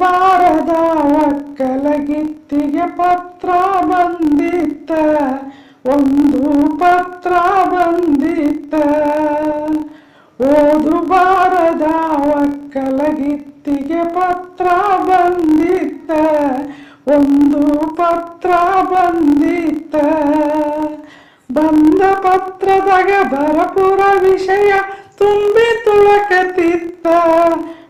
ಬಾರದ ಒಕ್ಕಲಗಿತ್ತಿಗೆ ಪತ್ರ ಬಂದಿತ್ತ ಒಂದು ಪತ್ರ ಬಂದಿತ್ತ ಒಂದು ಪತ್ರ ಬಂದಿತ್ತ. ಬಂದ ಪತ್ರದಾಗ ಬರಪುರ ವಿಷಯ ತುಂಬಿ ತುಳಕತಿತ್ತ.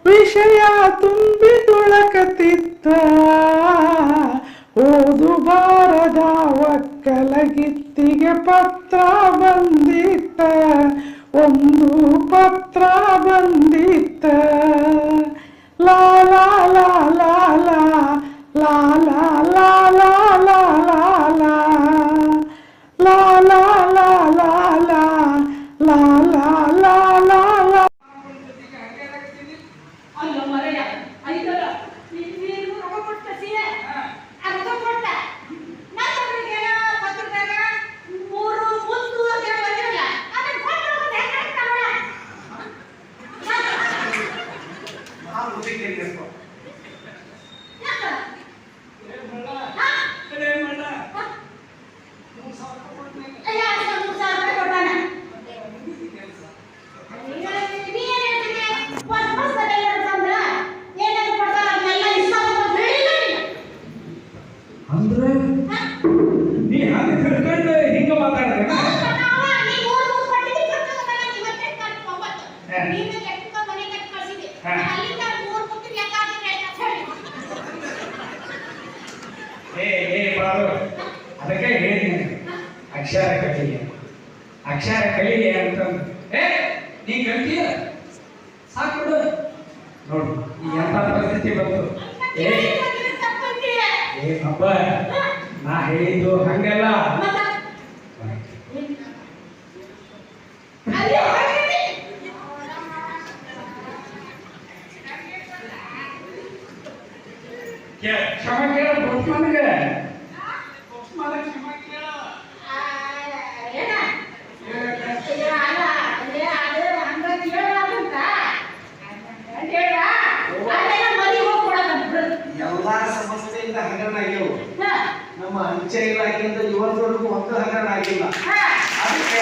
ವಿಷಯ ತುಂಬಿ ತುಳಕತಿತ್ತ. ಓದು ಬಾರದ ಒಕ್ಕಲಗಿತ್ತಿಗೆ ಪತ್ರ ಬಂದಿತ್ತ. ಒಂದು ಪತ್ರ ಬಂದಿತ್ತ. なんか？ಅದಕ್ಕೆ ಹೇಳಿದ್ದೀನಿ ಅಕ್ಷರ ಕಲಿಯ. ಅಕ್ಷರ ಕಲಿಯ ಅಂತ ಏ ನೀ ಕಲ್ತೀಯ? ಸಾಕು ನೋಡು ಈ ಎಂತ ಪರಿಸ್ಥಿತಿ ಬಂತು. ಏ ಏ ಹಬ್ಬ ನಾ ಹೇಳಿದ್ದು ಹಂಗಲ್ಲ. ಕ್ಷಮ ಕೇಳ ಗೊತ್ತು ನನಗೆ? ಅಂಚೆ ಇಲಾಖೆಯಿಂದ ಇವತ್ತವರೆಗೂ ಒಂದು ಹಗರಣ ಆಗಿಲ್ಲ. ಅದಕ್ಕೆ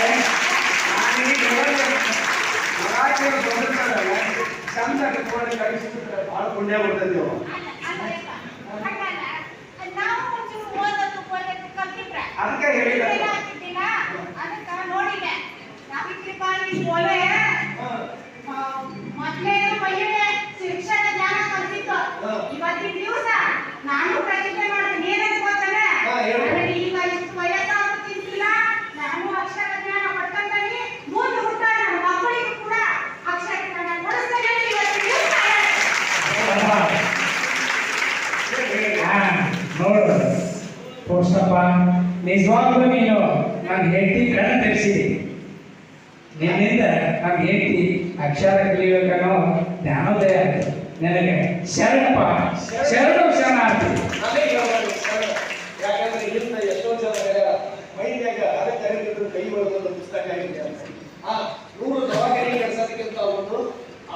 ಮರಾಠಿಯರು ಬಂದಿರ್ತಾರಲ್ಲ ಚಂದ ಕಟ್ಕೊಂಡು ಕಳಿಸ್ಬಿಟ್ರೆ ಭಾಳ ಪುಣ್ಯ ಬರ್ತದೆ ಅದಕ್ಕೆ ಹೇಳಿಲ್ಲ ಅದಕ್ಕೆ ನೋಡಿದೆ ಪೋಷ್ಟಪ್ಪ ನಿಜವಾಗ್ಲೂ ನೀನು ನಾನು ಹೆಂಡತಿ ಕಣ್ಣು ತೆರೆಸಿದಿ ನಿನ್ನಿಂದ ನಮ್ಮ ಹೆಂಡತಿ ಅಕ್ಷರ ಕಲಿಬೇಕನ್ನೋ ಜ್ಞಾನೋದಯ ಆಯ್ತು ನನಗೆ ಶರಣಪ್ಪ ಶರಣ ಶರಣಾರ್ಥಿ. ಯಾಕಂದ್ರೆ ಇಲ್ಲಿಂದ ಎಷ್ಟೋ ಜನ ಮೈನ್ಯಾಗ ಅದಕ್ಕೆ ಕೈ ಪುಸ್ತಕ ಆಗಿದೆ. ಆ ನೂರು ಜವಾಬ್ದಾರಿ ಕೆಲಸಕ್ಕಿಂತ ಒಂದು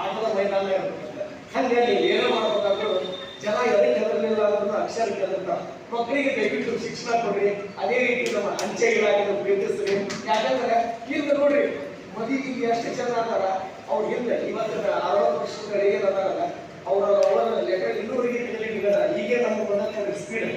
ಆಟದ ಮೈದಾನ ಇರುತ್ತೆ ಹಂಗೆ ಮಕ್ಕಳಿಗೆ ದಯವಿಟ್ಟು ಶಿಕ್ಷಣ ಕೊಡ್ರಿ, ಅದೇ ರೀತಿ ನಮ್ಮ ಅಂಚೆ ಇಲಾಖೆ ಪ್ರೀತಿಸ್ರಿ ಯಾಕಂದ್ರೆ ಈಗ ನೋಡ್ರಿ, ಮದುವೆಗೆ ಎಷ್ಟು ಜನ ಅದಾರ, ಅವ್ರ ಹಿಂದೆ ಇವತ್ತ ಅರವತ್ತು ವರ್ಷದ ಏನ್ ಅದಾರಲ್ಲ, ಅವ್ರ ಅವರ ಲೆಟರ್ ಇನ್ನೂರಿಗೆ ಹೀಗೆ ನಮ್ಮ ಬಂದಂತ ಸ್ಪೀಡ್